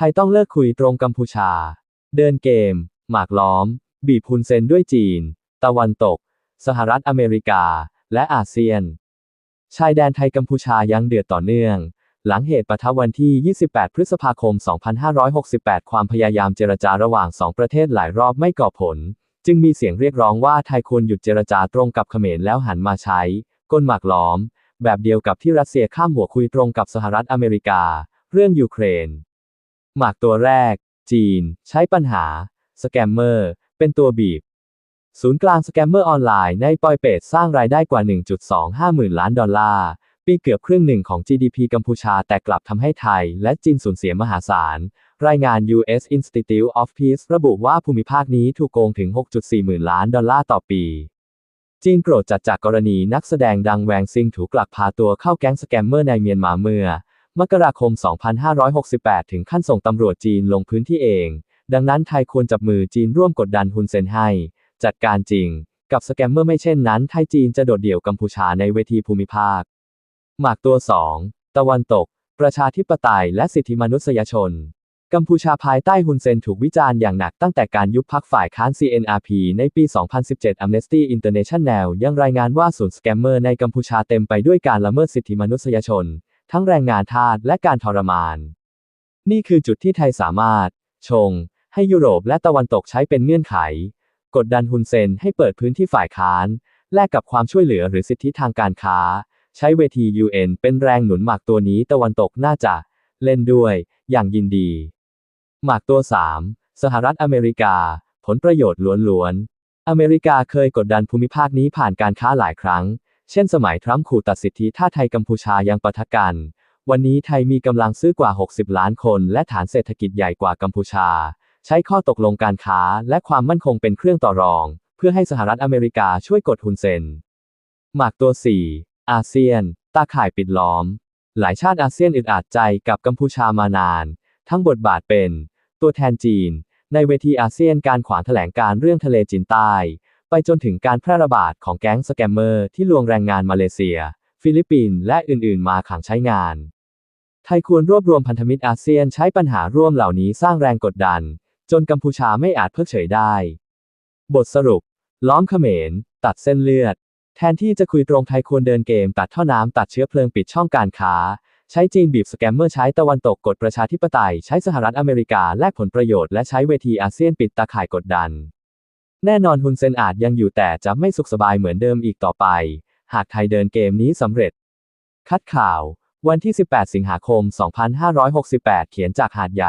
ทยต้องเลิกคุยตรงกัมพูชา เดินเกม หมากล้อม บีบฮุนเซนด้วยจีน ตะวันตก สหรัฐอเมริกา และอาเซียน ชายแดนไทยกัมพูชายังเดือดต่อเนื่อง หลังเหตุปะทะวันที่ 28 พฤษภาคม 2568 ความพยายามเจรจาระหว่างสองประเทศหลายรอบไม่ก่อผล จึงมีเสียงเรียกร้องว่าไทยควรหยุดเจรจาตรงกับเขมรแล้วหันมาใช้กลหมากล้อม แบบเดียวกับที่รัสเซียข้ามหัวคุยตรงกับสหรัฐอเมริกา เรื่องยูเครน หมากตัวแรก จีน ใช้ปัญหา สแกมเมอร์ เป็นตัวบีบ ศูนย์กลางสแกมเมอร์ออนไลน์ในปอยเปตสร้างรายได้กว่า 1.25 หมื่นล้านดอลลาร์ ปีเกือบครึ่งหนึ่งของ GDP กัมพูชาแต่กลับทำให้ไทย และจีนสูญเสียมหาศาล รายงาน US Institute of Peace ระบุว่าภูมิภาคนี้ถูกโกงถึง 6.4 หมื่นล้านดอลลาร์ต่อปีจีนโกรธจัดจากกรณีนักแสดงดังแวงซิงถูกลักพาตัวเข้าแก๊งสแกมเมอร์ในเมียนมาเมื่อ มกราคม 2568 ถึงขั้นส่งตำรวจจีนลงพื้นที่เอง ดังนั้นไทยควรจับมือจีนร่วมกดดันฮุนเซนให้ จัดการจริง กับสแกมเมอร์ไม่เช่นนั้น ไทยจีนจะโดดเดี่ยวกัมพูชาในเวทีภูมิภาค หมากตัว 2 ตะวันตก ประชาธิปไตยและสิทธิมนุษยชน กัมพูชาภายใต้ฮุนเซนถูกวิจารณ์อย่างหนักตั้งแต่การยุบพักฝ่ายค้าน CNRP ในปี 2017 Amnesty International ยังรายงานว่าศูนย์สแกมเมอร์ในกัมพูชาเต็มไปด้วยการละเมิดสิทธิมนุษยชน ทั้งแรงงานทาสและการทรมาน นี่คือจุดที่ไทยสามารถ ชง ให้ยุโรปและตะวันตกใช้เป็นเงื่อนไข กดดันฮุนเซนให้เปิดพื้นที่ฝ่ายค้าน แลกกับความช่วยเหลือหรือสิทธิทางการค้า ใช้เวที UN เป็นแรงหนุนหมากตัวนี้ตะวันตกน่าจะเล่นด้วย อย่างยินดี หมากตัว 3 สหรัฐอเมริกา ผลประโยชน์ล้วนๆ อเมริกาเคยกดดันภูมิภาคนี้ผ่านการค้าหลายครั้ง เช่นสมัยทรัมป์ขู่ตัดสิทธิถ้าไทยกัมพูชายังปะทะกัน วันนี้ไทยมีกำลังซื้อกว่า 60 ล้านคนและฐานเศรษฐกิจใหญ่กว่ากัมพูชา ใช้ข้อตกลงการค้าและความมั่นคงเป็นเครื่องต่อรอง เพื่อให้สหรัฐอเมริกาช่วยกดฮุนเซนหมากตัว 4 อาเซียน ตาข่ายปิดล้อม หลายชาติอาเซียนอึดอัดใจกับกัมพูชามานาน ทั้งบทบาทเป็น ตัวแทนจีน ในเวทีอาเซียนการขวางแถลงการเรื่องทะเลจีนใต้ ไปจนถึงการแพร่ระบาดของแก๊งสแกมเมอร์ที่ลวงแรงงานมาเลเซีย ฟิลิปปินส์และอื่น ๆ มาขังใช้งาน ไทยควรรวบรวมพันธมิตรอาเซียนใช้ปัญหาร่วมเหล่านี้สร้างแรงกดดัน จนกัมพูชาไม่อาจเพิกเฉยได้ บทสรุป ล้อมเขมร ตัดเส้นเลือด แทนที่จะคุยตรงไทยควรเดินเกม ตัดท่อน้ำตัดเชื้อเพลิงปิดช่องการค้า ใช้จีนบีบสแกมเมอร์ใช้ตะวันตกกดประชาธิปไตย ใช้สหรัฐอเมริกาแลกผลประโยชน์และใช้เวทีอาเซียนปิดตาข่ายกดดัน แน่นอนฮุนเซนอาจยังอยู่แต่จะไม่สุขสบายเหมือนเดิมอีกต่อไป หากไทยเดินเกมนี้สำเร็จ คัดข่าว วันที่ 18 สิงหาคม 2568 เขียนจากหาดใหญ่